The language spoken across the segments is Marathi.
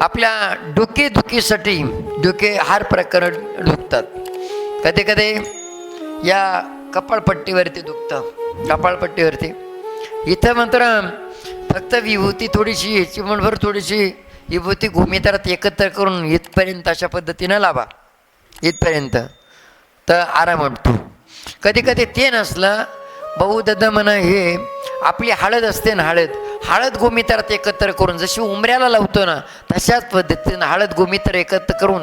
आपल्या डोके दुखीसाठी डोके हार प्रकरण दुखतात. कधी कधी या कपाळपट्टीवरती दुखतं. कपाळपट्टीवरती. इथं मात्र फक्त विभूती थोडीशी चिमणभर थोडीशी विभूती घुमित्रात एकत्र करून इथपर्यंत अशा पद्धतीनं लावा. इथपर्यंत. तर आराम वाटतो. कधी कधी ते नसलं बहुददा म्हणा हे आपली हळद असते ना हळद हळद गोमित्रात एकत्र करून जशी उमऱ्याला लावतो ना तशाच पद्धतीनं हळद गोमित्र एकत्र करून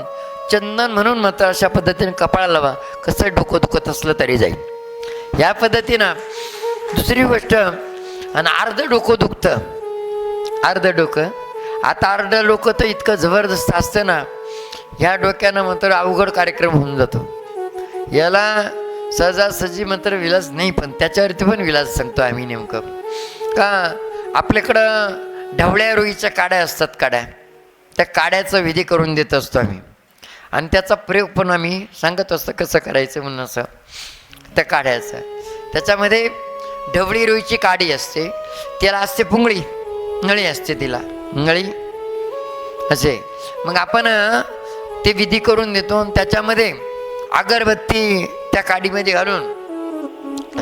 चंदन म्हणून मात्र अशा पद्धतीने कपाळा लावा. कसं डोकं दुखत असलं तरी जाईल. या पद्धतीनं दुसरी गोष्ट आणि अर्ध डोकं दुखतं. अर्ध डोकं. आता अर्ध डोकं तर इतकं जबरदस्त असतं ना ह्या डोक्यानं मात्र अवघड कार्यक्रम होऊन जातो. याला सहजासहजी मात्र विलास नाही पण त्याच्यावरती पण विलास सांगतो आम्ही नेमकं. का? आपल्याकडं ढवळ्या रोईच्या काड्या असतात काड्या. त्या काड्याचा विधी करून देत असतो आम्ही. आणि त्याचा प्रयोग पण आम्ही सांगत असतो कसं करायचं म्हणून असं. त्या काढायचं त्याच्यामध्ये ढवळी रोईची काडी असते. त्याला असते पुंगळी. नळी असते तिला. नळी. असे. मग आपण ते विधी करून देतो आणि त्याच्यामध्ये अगरबत्ती त्या काडीमध्ये घालून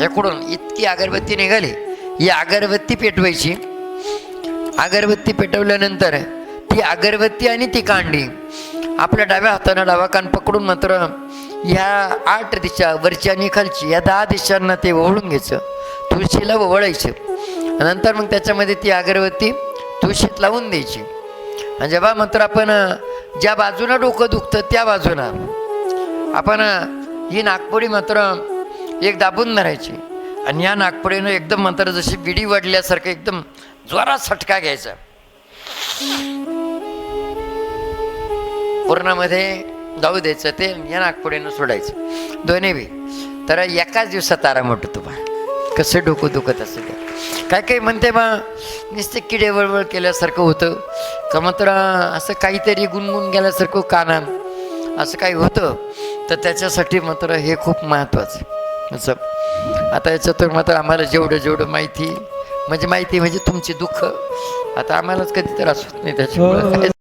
याकडून इतकी अगरबत्ती निघाली. ही अगरबत्ती पेटवायची. अगरबत्ती पेटवल्यानंतर ती अगरबत्ती आणि ती कांडी आपल्या डाव्या हातानं डावा कान पकडून मात्र ह्या आठ दिशा वरची आणि खालची या दहा दिशांना ते ओवळून घ्यायचं. तुळशीला ओवळायचं. नंतर मग त्याच्यामध्ये ती अगरबत्ती तुळशीत लावून द्यायची. आणि जेव्हा मात्र आपण ज्या बाजूनं डोकं दुखतं त्या बाजूनं आपण ही नागपुडी मात्र एक दाबून धरायची. आणि या नागपुडीनं एकदम मात्र जशी बिडी वाढल्यासारखं एकदम जोरात सटका घ्यायचा. पूर्णामध्ये जाऊ द्यायचं ते या नागपुडीनं सोडायचं. दोन्ही बी. तर एकाच दिवसात तारा होतो तुम्हाला कसं डोकं दुखत असेल ते. काय काही म्हणते बा नुसते किडे वळवळ केल्यासारखं होतं. का मात्र असं काहीतरी गुणगुण गेल्यासारखं काना असं काही होतं. तर त्याच्यासाठी मात्र हे खूप महत्त्वाचं असं. आता याच्यातून मात्र आम्हाला जेवढं जेवढं माहिती म्हणजे माहिती म्हणजे तुमची दुःख. आता आम्हालाच कधी त्रास होत नाही त्याच्यामुळे. काय हो.